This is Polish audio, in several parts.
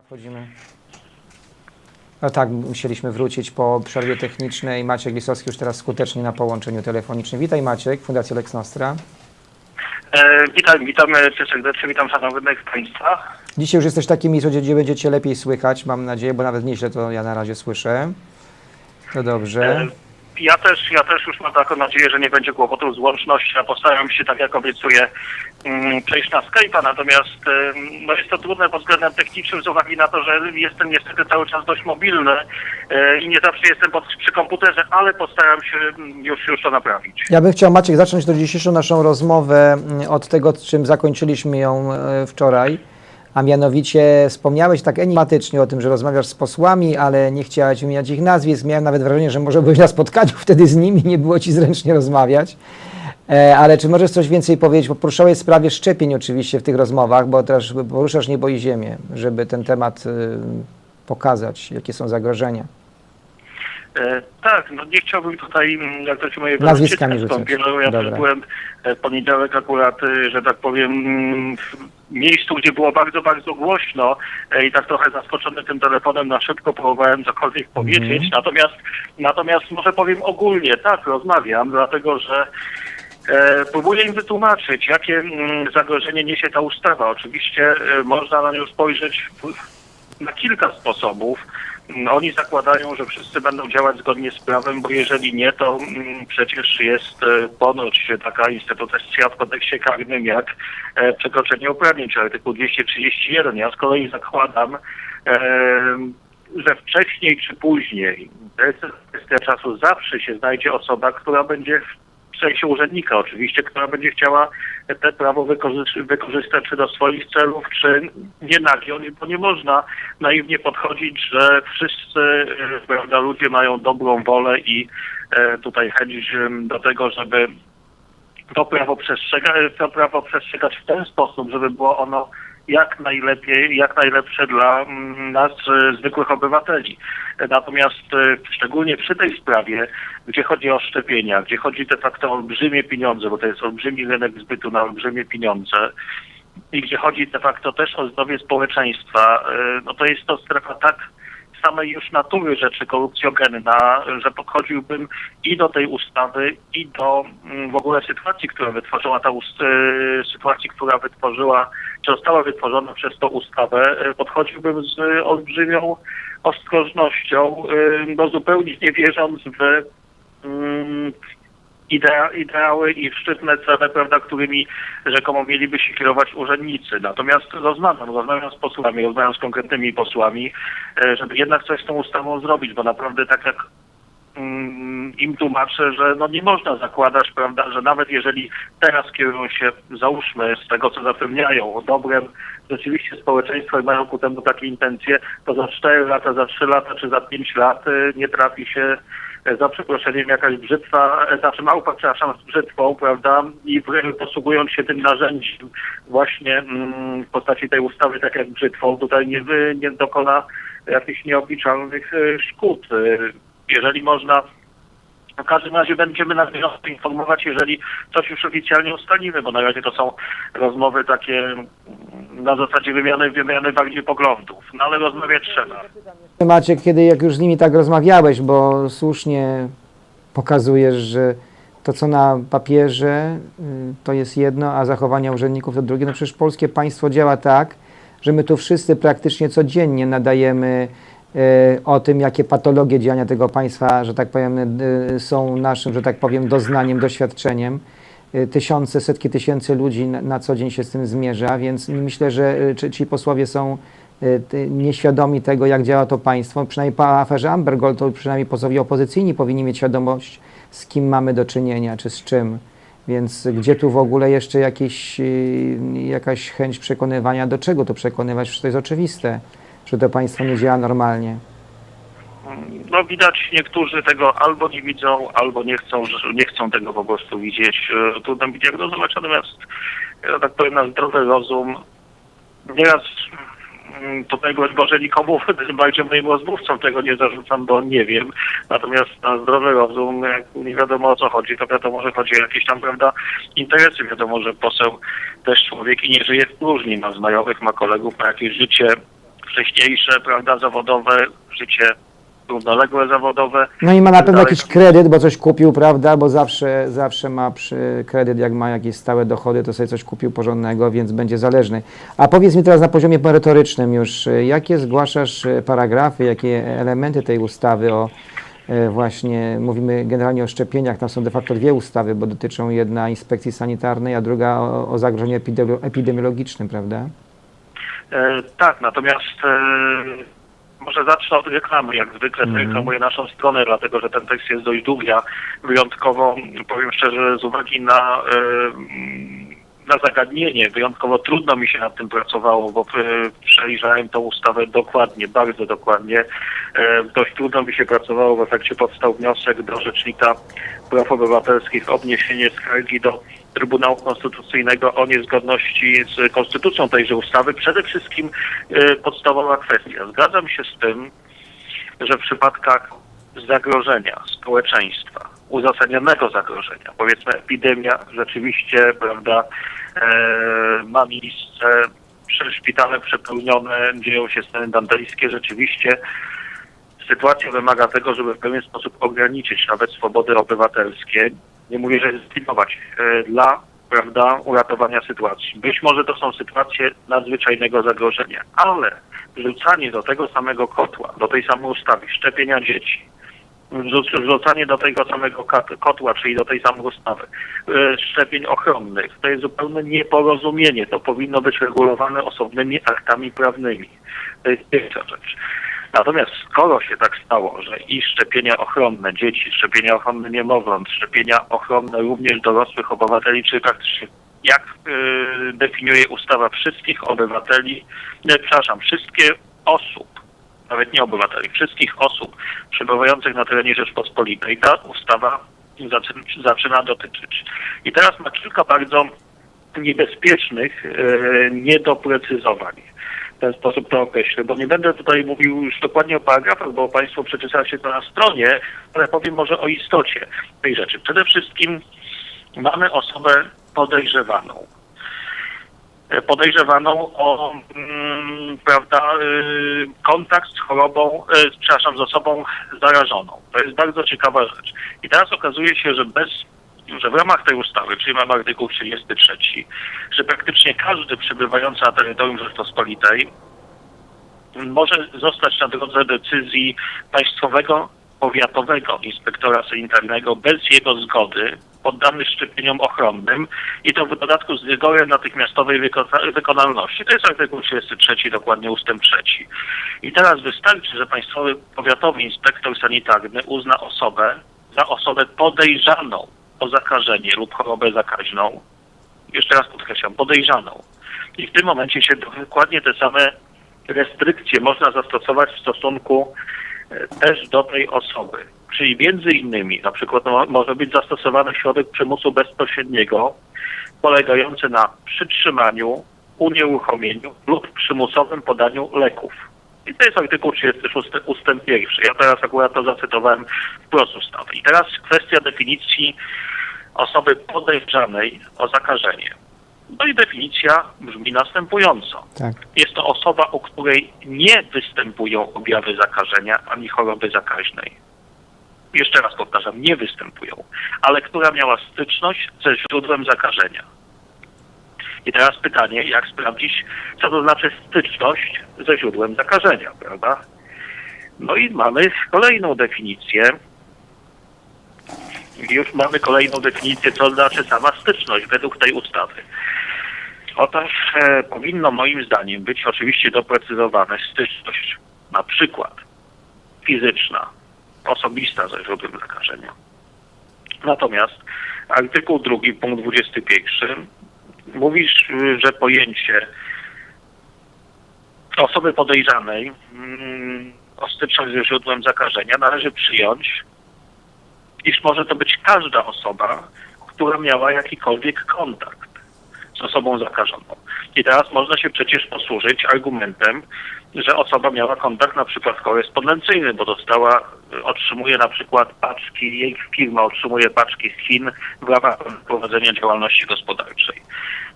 Wchodzimy. No tak, musieliśmy wrócić po przerwie technicznej. Maciek Lisowski już teraz skutecznie na połączeniu telefonicznym. Witaj Maciek, Fundacja Lex Nostra. E, witam, witam cię serdecznie, witam szanownych Państwa. Dzisiaj już jesteś w takim miejscu, gdzie, gdzie będzie Cię lepiej słychać, mam nadzieję, bo nawet nieźle to ja na razie słyszę. To dobrze. E, ja też, ja też już mam taką nadzieję, że nie będzie kłopotów z łącznością. Postaram się, tak jak obiecuję, przejść na Skype'a, natomiast no jest to trudne pod względem technicznym z uwagi na to, że jestem niestety cały czas dość mobilny e, i nie zawsze jestem pod, przy komputerze, ale postaram się mm, już, już to naprawić. Ja bym chciał, Maciek, zacząć tę dzisiejszą naszą rozmowę mm, od tego, czym zakończyliśmy ją e, wczoraj. A mianowicie wspomniałeś tak enigmatycznie o tym, że rozmawiasz z posłami, ale nie chciałeś wymieniać ich nazwisk. Miałem nawet wrażenie, że może byłeś na spotkaniu wtedy z nimi, nie było ci zręcznie rozmawiać. E, ale czy możesz coś więcej powiedzieć? Bo poruszałeś sprawie szczepień oczywiście w tych rozmowach, bo też poruszasz niebo i ziemię, żeby ten temat y, pokazać, jakie są zagrożenia. E, tak, no nie chciałbym tutaj, mm, jak to się moje Nazwiskami rzucać. no, Ja Dobra. byłem e, w poniedziałek akurat, e, że tak powiem, w miejscu, gdzie było bardzo, bardzo głośno i tak trochę zaskoczony tym telefonem na szybko próbowałem cokolwiek powiedzieć, natomiast, natomiast może powiem ogólnie, tak, rozmawiam, dlatego że Próbuję im wytłumaczyć, jakie mm, zagrożenie niesie ta ustawa. Oczywiście e, można na nią spojrzeć na kilka sposobów. Mm, Oni zakładają, że wszyscy będą działać zgodnie z prawem, bo jeżeli nie, to mm, przecież jest e, ponoć taka instytucja w kodeksie karnym jak e, przekroczenie uprawnień, czy artykuł 231. Ja z kolei zakładam, e, że wcześniej czy później, to jest kwestia czasu, zawsze się znajdzie osoba, która będzie sensie urzędnika oczywiście, która będzie chciała te prawo wykorzy- wykorzystać czy do swoich celów, czy nie nagiąć, bo nie można naiwnie podchodzić, że wszyscy e, prawda, ludzie mają dobrą wolę i e, tutaj chęć do tego, żeby to prawo, przestrzega, to prawo przestrzegać w ten sposób, żeby było ono jak najlepiej, jak najlepsze dla mm, nas, e, zwykłych obywateli. Natomiast e, szczególnie przy tej sprawie, gdzie chodzi o szczepienia, gdzie chodzi de facto o olbrzymie pieniądze, bo to jest olbrzymi rynek zbytu na olbrzymie pieniądze, i gdzie chodzi de facto też o zdrowie społeczeństwa, e, no to jest to strefa tak samej już natury rzeczy korupcjogenna, że podchodziłbym i do tej ustawy, i do mm, w ogóle sytuacji, którą wytworzyła ta e, sytuacji, która wytworzyła, czy została wytworzona przez tą ustawę, e, podchodziłbym z e, olbrzymią ostrożnością, bo zupełnie nie wierząc w mm, idea, ideały i szczytne cele, prawda, którymi rzekomo mieliby się kierować urzędnicy. Natomiast rozmawiam, rozmawiam z posłami, rozmawiam z konkretnymi posłami, e, żeby jednak coś z tą ustawą zrobić, bo naprawdę tak jak mm, im tłumaczę, że no nie można zakładać, prawda, że nawet jeżeli teraz kierują się, załóżmy, z tego co zapewniają, dobrem rzeczywiście społeczeństwo i mają ku temu takie intencje, to za 4 lata, za 3 lata czy za 5 lat y, nie trafi się e, za przeproszeniem jakaś brzytwa, e, znaczy małpa, przepraszam, z brzytwą, prawda, i posługując się tym narzędziem właśnie mm, w postaci tej ustawy, tak jak brzytwą, tutaj nie, nie dokona jakichś nieobliczalnych e, szkód. E, Jeżeli można w każdym razie będziemy na bieżąco informować, jeżeli coś już oficjalnie ustalimy, bo na razie to są rozmowy takie mm, na zasadzie wymiany, wymiany bardziej poglądów. No ale rozmawiać trzeba. Maciek, kiedy jak już z nimi tak rozmawiałeś, bo słusznie pokazujesz, że to co na papierze y, to jest jedno, a zachowania urzędników to drugie. No przecież polskie państwo działa tak, że my tu wszyscy praktycznie codziennie nadajemy y, o tym, jakie patologie działania tego państwa, że tak powiem, y, są naszym, że tak powiem, doznaniem, doświadczeniem. Tysiące, setki tysięcy ludzi na, na co dzień się z tym zmierza, więc myślę, że ci posłowie są nieświadomi tego, jak działa to państwo. Przynajmniej po aferze Amber Gold, to przynajmniej posłowie opozycyjni powinni mieć świadomość, z kim mamy do czynienia, czy z czym. Więc gdzie tu w ogóle jeszcze jakieś, y, jakaś chęć przekonywania, do czego to przekonywać? Przecież to jest oczywiste, że to państwo nie działa normalnie. No widać niektórzy tego albo nie widzą, albo nie chcą, nie chcą tego po prostu widzieć. E, Trudno mi diagnozować, natomiast ja tak powiem na zdrowy rozum nieraz tutaj broń Boże nikomu, bardziej moim rozmówcom tego nie zarzucam, bo nie wiem. Natomiast na zdrowy rozum, jak nie wiadomo o co chodzi, to wiadomo, że chodzi o jakieś tam, prawda, interesy. Wiadomo, że poseł też człowiek i nie żyje w próżni. Ma znajomych, ma kolegów, ma jakieś życie wcześniejsze, prawda, zawodowe, życie równoległe zawodowe. No i ma na pewno Dalej. jakiś kredyt, bo coś kupił, prawda? Bo zawsze, zawsze ma przy kredyt, jak ma jakieś stałe dochody, to sobie coś kupił porządnego, więc będzie zależny. A powiedz mi teraz na poziomie merytorycznym już, y, jakie zgłaszasz y, paragrafy, jakie elementy tej ustawy o y, właśnie, mówimy generalnie o szczepieniach, tam są de facto dwie ustawy, bo dotyczą jedna inspekcji sanitarnej, a druga o, o zagrożeniu epidemi- epidemiologicznym, prawda? E, tak, natomiast e, może zacznę od reklamy. Jak zwykle Mhm. reklamuję naszą stronę, dlatego że ten tekst jest dość długi, a wyjątkowo, powiem szczerze, z uwagi na, na zagadnienie, wyjątkowo trudno mi się nad tym pracowało, bo e, przejrzałem tą ustawę dokładnie, bardzo dokładnie. E, dość trudno mi się pracowało, w efekcie powstał wniosek do Rzecznika Praw Obywatelskich o wniesienie skargi do Trybunału Konstytucyjnego o niezgodności z konstytucją tejże ustawy. Przede wszystkim e, podstawowa kwestia. Zgadzam się z tym, że w przypadkach zagrożenia społeczeństwa, uzasadnionego zagrożenia, powiedzmy epidemia rzeczywiście, prawda, e, ma miejsce, szpitale przepełnione, dzieją się sceny dantejskie, rzeczywiście sytuacja wymaga tego, żeby w pewien sposób ograniczyć nawet swobody obywatelskie. Nie mówię, że zlikwidować e, dla prawda, uratowania sytuacji. Być może to są sytuacje nadzwyczajnego zagrożenia, ale wrzucanie do tego samego kotła, do tej samej ustawy szczepienia dzieci, wrzuc- wrzucanie do tego samego kotła, czyli do tej samej ustawy e, szczepień ochronnych, to jest zupełne nieporozumienie. To powinno być regulowane osobnymi aktami prawnymi. To jest pierwsza rzecz. Natomiast skoro się tak stało, że i szczepienia ochronne dzieci, szczepienia ochronne niemowląt, szczepienia ochronne również dorosłych obywateli, czy praktycznie jak y, definiuje ustawa wszystkich obywateli, nie, przepraszam, wszystkie osób, nawet nie obywateli, wszystkich osób przebywających na terenie Rzeczpospolitej, ta ustawa zaczyna, zaczyna dotyczyć. I teraz ma kilka bardzo niebezpiecznych y, niedoprecyzowań ten sposób to określę, bo nie będę tutaj mówił już dokładnie o paragrafach, bo Państwo przeczytacie to na stronie, ale powiem może o istocie tej rzeczy. Przede wszystkim mamy osobę podejrzewaną. E, Podejrzewaną o mm, prawda, y, kontakt z chorobą, y, przepraszam, z osobą zarażoną. To jest bardzo ciekawa rzecz. I teraz okazuje się, że bez że w ramach tej ustawy, czyli mamy artykuł 33, że praktycznie każdy przebywający na terytorium Rzeczpospolitej może zostać na drodze decyzji państwowego powiatowego inspektora sanitarnego bez jego zgody poddany szczepieniom ochronnym i to w dodatku z rygorem natychmiastowej wyko- wykonalności. To jest artykuł 33, dokładnie ustęp 3. I teraz wystarczy, że państwowy powiatowy inspektor sanitarny uzna osobę za osobę podejrzaną o zakażenie lub chorobę zakaźną. Jeszcze raz podkreślam, podejrzaną. I w tym momencie się dokładnie te same restrykcje można zastosować w stosunku e, też do tej osoby. Czyli między innymi na przykład może być zastosowany środek przymusu bezpośredniego polegający na przytrzymaniu, unieruchomieniu lub przymusowym podaniu leków. I to jest artykuł 36 ustęp pierwszy. Ja teraz akurat to zacytowałem wprost ustawy. I teraz kwestia definicji osoby podejrzanej o zakażenie. No i definicja brzmi następująco. Tak. Jest to osoba, u której nie występują objawy zakażenia ani choroby zakaźnej. Jeszcze raz powtarzam, nie występują, ale która miała styczność ze źródłem zakażenia. I teraz pytanie, jak sprawdzić, co to znaczy styczność ze źródłem zakażenia, prawda? No i mamy kolejną definicję. Już mamy kolejną definicję, co znaczy sama styczność według tej ustawy. Otóż e, powinno moim zdaniem być oczywiście doprecyzowane styczność na przykład fizyczna, osobista ze źródłem zakażenia. Natomiast artykuł 2, punkt 21 mówisz, y, że pojęcie osoby podejrzanej mm, o styczność ze źródłem zakażenia należy przyjąć, iż może to być każda osoba, która miała jakikolwiek kontakt z osobą zakażoną. I teraz można się przecież posłużyć argumentem, że osoba miała kontakt na przykład korespondencyjny, bo dostała, otrzymuje na przykład paczki, jej firma otrzymuje paczki z Chin w ramach prowadzenia działalności gospodarczej.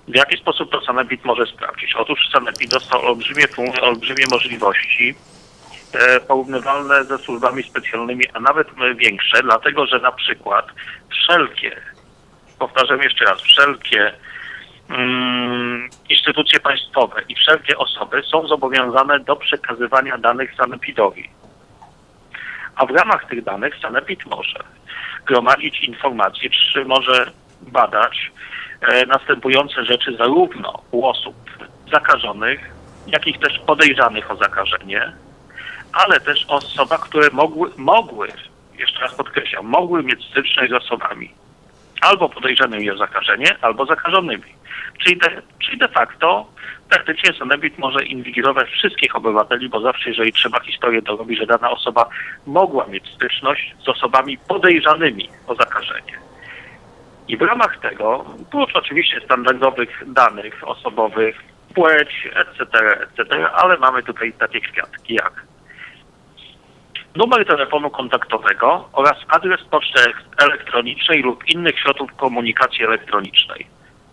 W jaki sposób to Sanepid może sprawdzić? Otóż Sanepid dostał olbrzymie, olbrzymie możliwości, porównywalne ze służbami specjalnymi, a nawet e, większe, dlatego że na przykład wszelkie, powtarzam jeszcze raz, wszelkie mm, instytucje państwowe i wszelkie osoby są zobowiązane do przekazywania danych Sanepidowi. A w ramach tych danych Sanepid może gromadzić informacje, czy może badać e, następujące rzeczy zarówno u osób zakażonych, jak i też podejrzanych o zakażenie, ale też o osobach, które mogły, mogły, jeszcze raz podkreślam, mogły mieć styczność z osobami albo podejrzanymi o zakażenie, albo zakażonymi. Czyli de, czyli de facto praktycznie Sanepid może inwigilować wszystkich obywateli, bo zawsze jeżeli trzeba historię dorobi, że dana osoba mogła mieć styczność z osobami podejrzanymi o zakażenie. I w ramach tego, prócz oczywiście standardowych danych osobowych, płeć, etc., etc., ale mamy tutaj takie kwiatki jak numer telefonu kontaktowego oraz adres poczty elektronicznej lub innych środków komunikacji elektronicznej.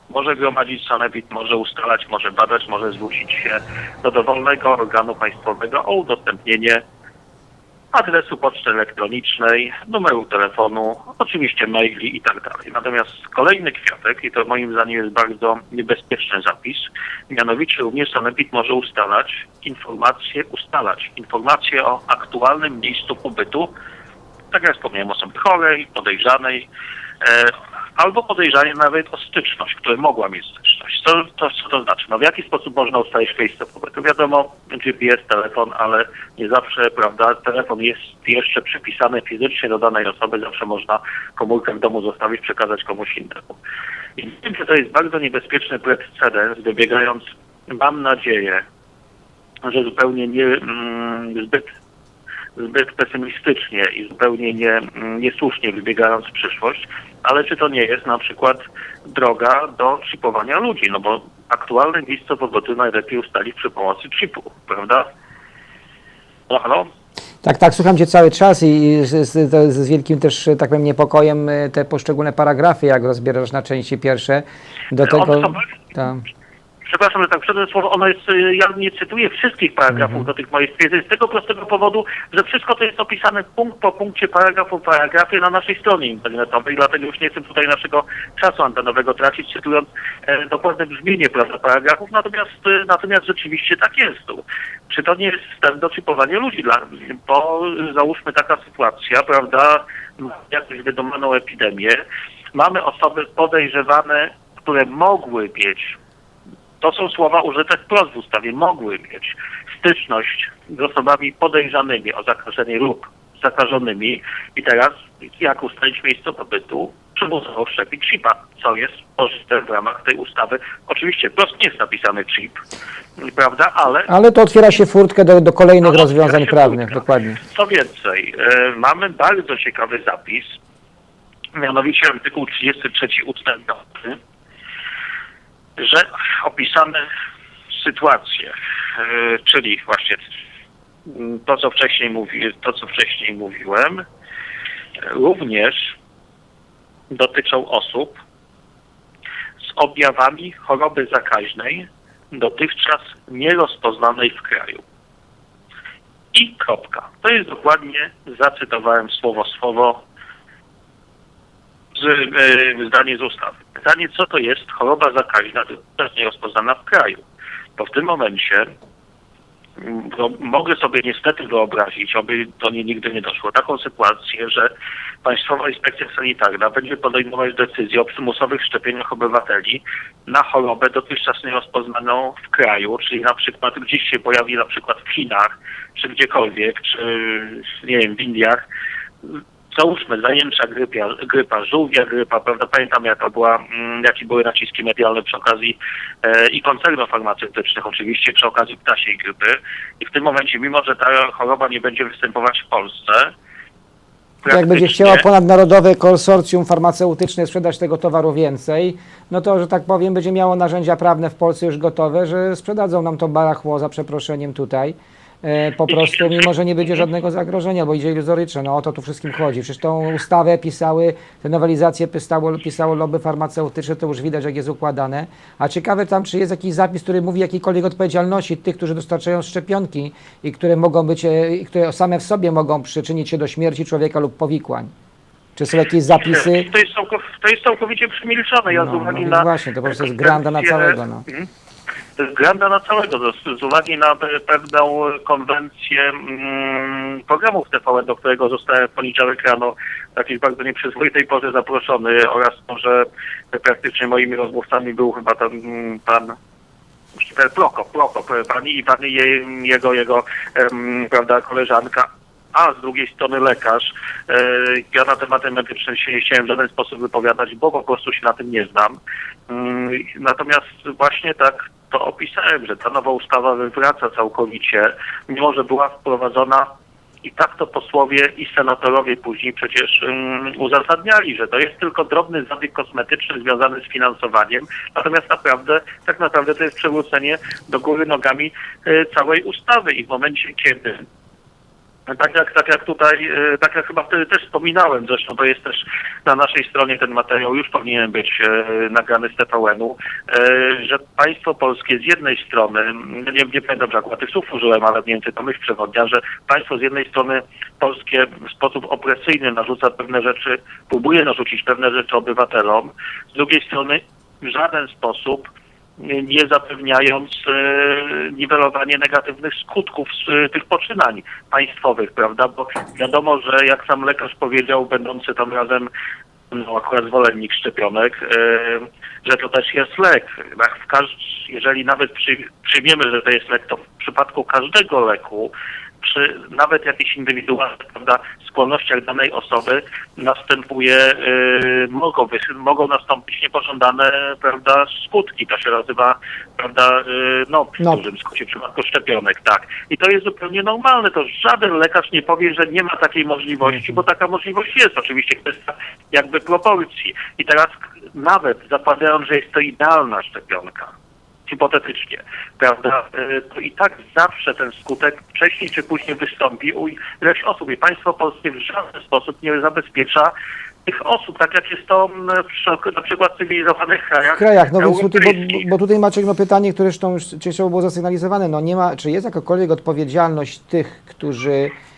Może gromadzić sanepid, może ustalać, może badać, może zwrócić się do dowolnego organu państwowego o udostępnienie adresu poczty elektronicznej, numeru telefonu, oczywiście maili i tak dalej. Natomiast kolejny kwiatek, i to moim zdaniem jest bardzo niebezpieczny zapis, mianowicie również Sanepid może ustalać informacje, ustalać informacje o aktualnym miejscu pobytu, tak jak wspomniałem, osoby chorej, podejrzanej, e, albo podejrzanie nawet o styczność, która mogła mieć styczność. Co to, co to znaczy? No w jaki sposób można ustalić miejsce pobytu? Wiadomo, GPS, telefon, ale nie zawsze, prawda, telefon jest jeszcze przypisany fizycznie do danej osoby, zawsze można komórkę w domu zostawić, przekazać komuś innemu. I wiem, że to jest bardzo niebezpieczny precedens, wybiegając, mam nadzieję, że zupełnie nie, mm, zbyt zbyt pesymistycznie i zupełnie nie, mm, niesłusznie wybiegając w przyszłość, ale czy to nie jest na przykład droga do chipowania ludzi, no bo aktualne miejsce pobytu najlepiej ustalić przy pomocy chipu, prawda? No halo? Tak, tak, słucham Cię cały czas i z, z, z wielkim też, tak powiem, niepokojem y, te poszczególne paragrafy, jak rozbierasz na części pierwsze, do tego... One są- Tak. Przepraszam, że tak przedtem słowo, ono jest, y, ja nie cytuję wszystkich paragrafów Mhm. do tych moich stwierdzeń z tego prostego powodu, że wszystko to jest opisane punkt po punkcie, paragraf po paragrafie na naszej stronie internetowej, dlatego już nie chcę tutaj naszego czasu antenowego tracić, cytując e, dokładne brzmienie prawda, paragrafów, natomiast, e, natomiast rzeczywiście tak jest. Czy to nie jest wstęp do chipowania ludzi? Dla, bo e, załóżmy taka sytuacja, prawda, jakąś wydomaną epidemię, mamy osoby podejrzewane, które mogły mieć to są słowa użyte wprost w ustawie. Mogły mieć styczność z osobami podejrzanymi o zakażenie lub zakażonymi. I teraz, jak ustalić miejsce pobytu, przymusowo wszczepić chipa, co jest pożyte w ramach tej ustawy. Oczywiście wprost nie jest napisany chip, prawda, ale Ale to otwiera się furtkę do, do kolejnych No, rozwiązań prawnych, furtka. dokładnie. Co więcej, e, mamy bardzo ciekawy zapis, mianowicie artykuł 33 ustęp 5, że opisane sytuacje, e, czyli właśnie to, co wcześniej mówi, to, co wcześniej mówiłem, e, również dotyczą osób z objawami choroby zakaźnej dotychczas nierozpoznanej w kraju. I kropka. To jest dokładnie, zacytowałem słowo słowo z, e, zdanie z ustawy. Pytanie, co to jest choroba zakaźna, dotychczas nierozpoznana w kraju? To w tym momencie mm, no, mogę sobie niestety wyobrazić, aby do niej nigdy nie doszło, taką sytuację, że Państwowa Inspekcja Sanitarna będzie podejmować decyzję o przymusowych szczepieniach obywateli na chorobę dotychczas nierozpoznaną w kraju, czyli na przykład gdzieś się pojawi na przykład w Chinach, czy gdziekolwiek, czy nie wiem, w Indiach. Załóżmy zajęcza grypia, grypa, żółwia grypa, prawda? Pamiętam jaka była, mm, jakie były naciski medialne przy okazji e, i koncernów farmaceutycznych, oczywiście przy okazji ptasiej grypy. I w tym momencie, mimo że ta choroba nie będzie występować w Polsce, Jak będzie chciało ponadnarodowe konsorcjum farmaceutyczne sprzedać tego towaru więcej, no to, że tak powiem, będzie miało narzędzia prawne w Polsce już gotowe, że sprzedadzą nam to barachło za przeproszeniem tutaj po prostu, mimo że nie będzie żadnego zagrożenia, bo idzie iluzoryczne. No o to tu wszystkim chodzi. Przecież tą ustawę pisały, te nowelizacje pisało, pisało lobby farmaceutyczne, to już widać, jak jest układane. A ciekawe tam, czy jest jakiś zapis, który mówi jakiejkolwiek odpowiedzialności tych, którzy dostarczają szczepionki i które mogą być, e, i które same w sobie mogą przyczynić się do śmierci człowieka lub powikłań. Czy są jakieś zapisy? To jest, całkow, to jest całkowicie przemilczone. Ja No, z uwagi no na. właśnie, to po prostu jest granda na całego, no. Granda na całego. Z, uwagi na pe- pewną konwencję mm, programów TVN, do którego zostałem w poniedziałek rano w jakiejś bardzo nieprzyzwoitej porze zaproszony oraz to, że praktycznie moimi rozmówcami był chyba ten mm, pan Prokop, Prokop, pan i pan jego, jego prawda, koleżanka, a z drugiej strony lekarz. E, ja na tematy medyczne się nie chciałem w żaden sposób wypowiadać, bo po prostu się na tym nie znam. Mm, Natomiast właśnie tak to opisałem, że ta nowa ustawa wywraca całkowicie, mimo że była wprowadzona i tak to posłowie i senatorowie później przecież um, uzasadniali, że to jest tylko drobny zabieg kosmetyczny związany z finansowaniem, natomiast naprawdę, tak naprawdę to jest przewrócenie do góry nogami e, całej ustawy. I w momencie, kiedy tak jak, tak jak tutaj, e, tak jak chyba wtedy też wspominałem, zresztą to jest też na naszej stronie ten materiał już powinien być e, nagrany z TVN-u, e, że państwo polskie z jednej strony, nie, nie pamiętam, akurat tych słów użyłem, ale mniej więcej to myśl przewodnia, że państwo z jednej strony polskie w sposób opresyjny narzuca pewne rzeczy, próbuje narzucić pewne rzeczy obywatelom, z drugiej strony w żaden sposób nie- zapewniając e, niwelowanie negatywnych skutków z e, tych poczynań państwowych, prawda? Bo wiadomo, że jak sam lekarz powiedział, będący tam razem, no akurat zwolennik szczepionek, e, że to też jest lek. Jak w jeżeli nawet przy, przyjmiemy, że to jest lek, to w przypadku każdego leku przy nawet jakichś indywidualnych prawda, skłonnościach danej osoby następuje, y, mogą, mogą nastąpić niepożądane prawda, skutki. To się nazywa prawda, y, no, w No. dużym skrócie w przypadku szczepionek, tak. I to jest zupełnie normalne. To żaden lekarz nie powie, że nie ma takiej możliwości, bo taka możliwość jest. Oczywiście kwestia jakby proporcji. I teraz nawet zakładając, że jest to idealna szczepionka, hipotetycznie, prawda, y, to i tak zawsze ten skutek wcześniej czy później wystąpi u ileś osób. I państwo polskie w żaden sposób nie zabezpiecza tych osób, tak jak jest to mm, w przykład- na przykład w cywilizowanych krajach. W krajach, no więc tutaj, bo, bo tutaj Maciek, no pytanie, które zresztą już częściowo było zasygnalizowane, no nie ma, czy jest jakakolwiek odpowiedzialność tych, którzy e,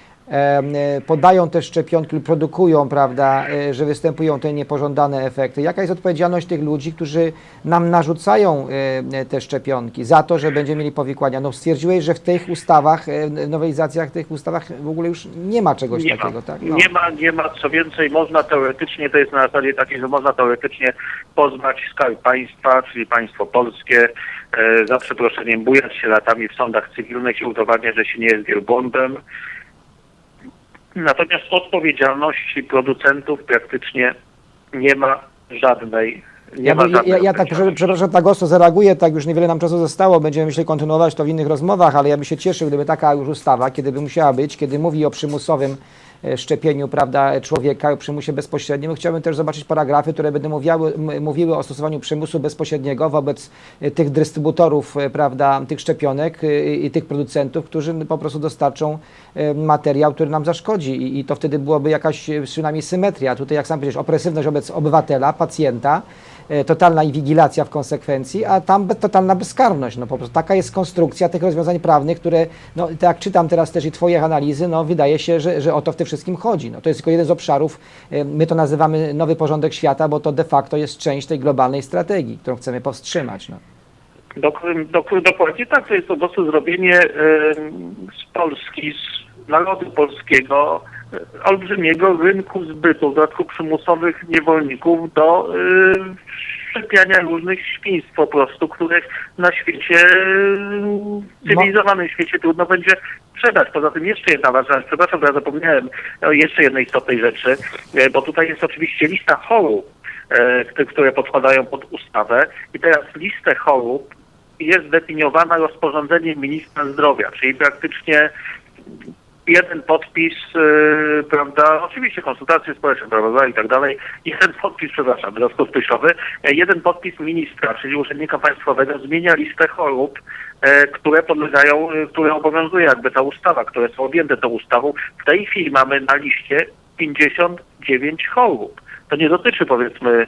podają te szczepionki lub produkują, prawda, e, że występują te niepożądane efekty. Jaka jest odpowiedzialność tych ludzi, którzy nam narzucają e, e, te szczepionki za to, że będziemy mieli powikłania? No stwierdziłeś, że w tych ustawach, e, nowelizacjach tych ustawach w ogóle już nie ma czegoś nie takiego, ma. tak? No. Nie ma, nie ma. Co więcej, można teoretycznie, to jest na zasadzie takiej, że można teoretycznie pozwać skarb państwa, czyli państwo polskie, e, za przeproszeniem bujać się latami w sądach cywilnych i udowadniać, że się nie jest wielbłądem. Natomiast odpowiedzialności producentów praktycznie nie ma żadnej. Nie Ja, ma żadnej ja, ja tak, przepraszam, tak ostro zareaguję, tak już niewiele nam czasu zostało, będziemy myślę kontynuować to w innych rozmowach, ale ja bym się cieszył, gdyby taka już ustawa, kiedy by musiała być, kiedy mówi o przymusowym szczepieniu prawda, człowieka, przymusie bezpośrednim. Chciałbym też zobaczyć paragrafy, które będą mówiały, m- mówiły o stosowaniu przymusu bezpośredniego wobec e, tych dystrybutorów e, prawda, tych szczepionek e, i tych producentów, którzy po prostu dostarczą e, materiał, który nam zaszkodzi I, i to wtedy byłoby jakaś e, przynajmniej symetria. Tutaj, jak sam powiedziałeś, opresywność wobec obywatela, pacjenta, e, totalna inwigilacja w konsekwencji, a tam totalna bezkarność. No po prostu taka jest konstrukcja tych rozwiązań prawnych, które, no tak jak czytam teraz też i Twoich analizy, no wydaje się, że, że o to w tym wszystkim chodzi. No to jest tylko jeden z obszarów, e, my to nazywamy nowy porządek świata, bo to de facto jest część tej globalnej strategii, którą chcemy powstrzymać. No. Dok- dok- dokładnie tak, to jest po prostu zrobienie em, z Polski, z narodu polskiego e, olbrzymiego rynku zbytu, w dodatku przymusowych niewolników do e, szczepiania różnych świństw po prostu, których na świecie, w cywilizowanym świecie trudno będzie sprzedać. Poza tym jeszcze jedna ważna rzecz, przepraszam, bo ja zapomniałem o jeszcze jednej istotnej rzeczy, e, bo tutaj jest oczywiście lista chorób, które podpadają pod ustawę. I teraz listę chorób jest zdefiniowana rozporządzeniem ministra zdrowia, czyli praktycznie jeden podpis, y, prawda, oczywiście konsultacje społeczne, prawda, i tak dalej, jeden podpis, przepraszam, rozkospysiowy, e, jeden podpis ministra, czyli urzędnika państwowego zmienia listę chorób, e, które podlegają, e, które obowiązuje jakby ta ustawa, które są objęte tą ustawą. W tej chwili mamy na liście 59 chorób. To nie dotyczy powiedzmy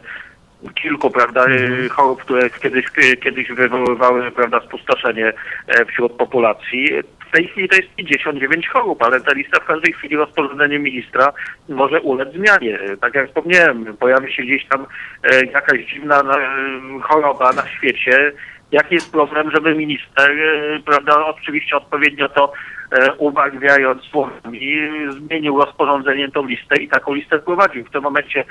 kilku, prawda, e, chorób, które kiedyś, kiedyś wywoływały, prawda, spustoszenie wśród populacji. W tej chwili to jest 59 chorób, ale ta lista w każdej chwili rozporządzeniem ministra może ulec zmianie. Tak jak wspomniałem, pojawi się gdzieś tam e, jakaś dziwna e, choroba na świecie. Jaki jest problem, żeby minister, e, prawda, oczywiście odpowiednio to uwagniając słowami, zmienił rozporządzenie tą listę i taką listę wprowadził. W tym momencie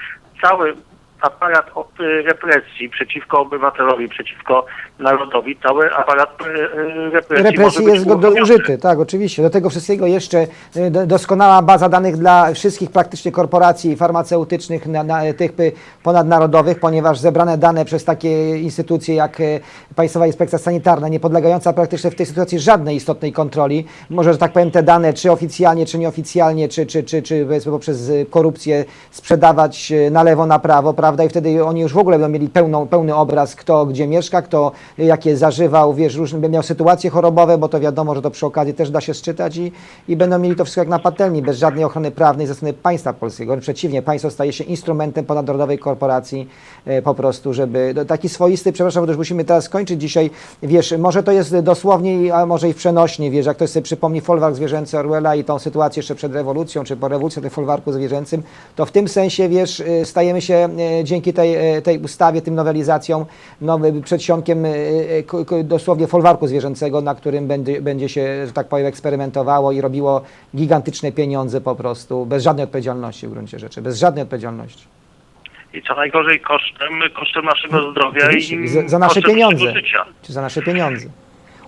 cały aparat e, represji przeciwko obywatelowi, przeciwko narodowi, cały aparat e, e, represji, Represji jest go użyty, tak, oczywiście. Do tego wszystkiego jeszcze y, do- doskonała baza danych dla wszystkich praktycznie korporacji farmaceutycznych, na, na, tych y, ponadnarodowych, ponieważ zebrane dane przez takie instytucje jak y, Państwowa Inspekcja Sanitarna, nie podlegająca praktycznie w tej sytuacji żadnej istotnej kontroli, może, że tak powiem, te dane czy oficjalnie, czy nieoficjalnie, czy, czy, czy, czy powiedzmy poprzez y, korupcję sprzedawać y, na lewo, na prawo, prawda? I wtedy oni już w ogóle będą mieli pełną, pełny obraz, kto gdzie mieszka, kto jakie zażywał, wiesz, różne, miał sytuacje chorobowe, bo to wiadomo, że to przy okazji też da się sczytać i, i będą mieli to wszystko jak na patelni, bez żadnej ochrony prawnej ze strony państwa polskiego. Przeciwnie, państwo staje się instrumentem ponadnarodowej korporacji e, po prostu, żeby no, taki swoisty, przepraszam, bo już musimy teraz skończyć dzisiaj, wiesz, może to jest dosłownie, a może i w przenośni, wiesz, jak ktoś sobie przypomni folwark zwierzęcy Orwella i tą sytuację jeszcze przed rewolucją, czy po rewolucji, tym folwarku zwierzęcym, to w tym sensie, wiesz, y, stajemy się e, dzięki tej, e, tej ustawie, tym nowelizacjom, no, y, przedsionkiem k- k- dosłownie folwarku zwierzęcego, na którym będzie, będzie się, że tak powiem, eksperymentowało i robiło gigantyczne pieniądze po prostu, bez żadnej odpowiedzialności w gruncie rzeczy, bez żadnej odpowiedzialności. I co najgorzej kosztem, kosztem naszego zdrowia i za- za nasze pieniądze. Czy za nasze pieniądze.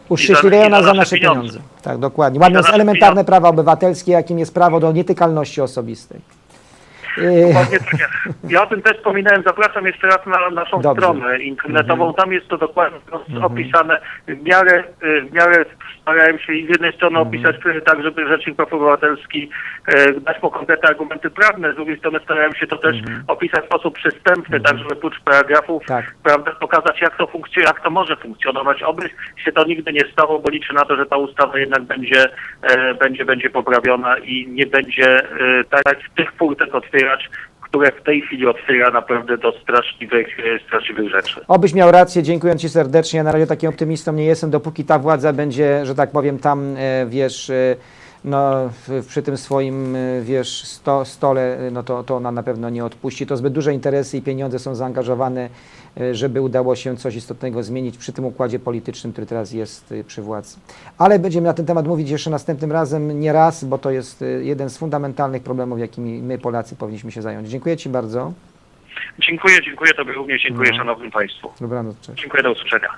Uszczęśliwiają nas za nasze pieniądze. pieniądze. Tak, dokładnie. Łamiąc elementarne pieniądze. prawa obywatelskie, jakim jest prawo do nietykalności osobistej. Yy, Dokładnie tak. Ja o tym też wspominałem, zapraszam jeszcze raz na naszą Dobrze. stronę internetową, tam jest to dokładnie Mhm. opisane w miarę, y, w miarę starałem się z jednej strony Mhm. opisać tak, żeby Rzecznik Praw Obywatelski e, dać mu konkretne argumenty prawne, z drugiej strony starałem się to też opisać w sposób przystępny, tak żeby prócz paragrafów Mhm. Tak. prawda, pokazać jak to funkcjonuje, jak to może funkcjonować. Oby się to nigdy nie stało, bo liczę na to, że ta ustawa jednak będzie, e, będzie, będzie poprawiona i nie będzie e, tak jak tych furtek otwierać, które w tej chwili otwiera naprawdę do straszliwych, e, straszliwych rzeczy. Obyś miał rację, dziękuję Ci serdecznie. Ja na razie takim optymistą nie jestem, dopóki ta władza będzie, że tak powiem, tam, e, wiesz, e, no, przy tym swoim, e, wiesz, sto, stole, e, no to, to ona na pewno nie odpuści. To zbyt duże interesy i pieniądze są zaangażowane, e, żeby udało się coś istotnego zmienić przy tym układzie politycznym, który teraz jest przy władzy. Ale będziemy na ten temat mówić jeszcze następnym razem, nie raz, bo to jest jeden z fundamentalnych problemów, jakimi my Polacy powinniśmy się zająć. Dziękuję Ci bardzo. Dziękuję, dziękuję Tobie również, dziękuję No. Szanownym Państwu. Dobranoc, cześć. Dziękuję, do usłyszenia.